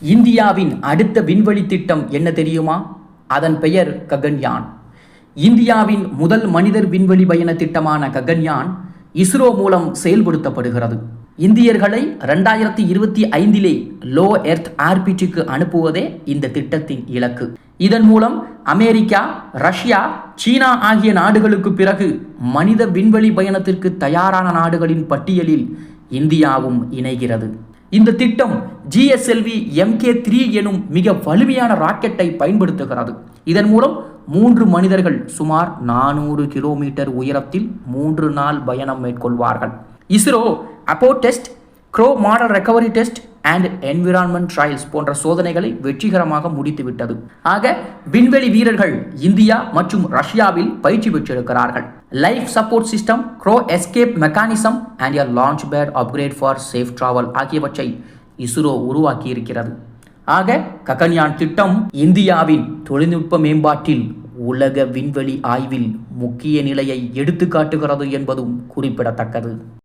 இந்தியாவின் அடுத்த விண்வெளி திட்டம் என்ன தெரியுமா? அதன் பெயர் ககன்யான். இந்தியாவின் முதல் மனிதர் விண்வெளி பயண திட்டமான ககன்யான் இஸ்ரோ மூலம் செயல்படுத்தப்படுகிறது. இந்தியர்களை ரெண்டாயிரத்தி இருபத்தி ஐந்திலே லோ எர்த் ஆர்பிட்டுக்கு அனுப்புவதே இந்த திட்டத்தின் இலக்கு. இதன் மூலம் அமெரிக்கா ரஷ்யா சீனா ஆகிய நாடுகளுக்கு பிறகு மனித விண்வெளி பயணத்திற்கு தயாரான நாடுகளின் பட்டியலில் இந்தியாவும் இணைகிறது. இந்த திட்டம் ஜிஎஸ்எல்வி எம்கே த்ரீ எனும் மிக வலிமையான ராக்கெட்டை பயன்படுத்துகிறது. இதன் மூலம் மூன்று மனிதர்கள் சுமார் நானூறு கிலோமீட்டர் உயரத்தில் மூன்று நாள் பயணம் மேற்கொள்வார்கள். இஸ்ரோ அப்போ test crew module recovery test and environment trials போன்ற சோதனைகளை வெற்றிகரமாக முடித்துவிட்டது. ஆக விண்வெளி வீரர்கள் இந்தியா மற்றும் ரஷ்யாவில் பயிற்சி பெற்றிருக்கிறார்கள். Life support system crew escape mechanism and a launch pad upgrade for safe travel ஆகியவற்றை இஸ்ரோ உருவாக்கி இருக்கிறது ஆக ககன்யான் திட்டம் இந்தியாவின் தொழில்நுட்ப மேம்பாட்டில் உலக விண்வெளி ஆய்வில் முக்கிய நிலையை எடுத்துக்காட்டுகிறது என்பதும் குறிப்பிடத்தக்கது.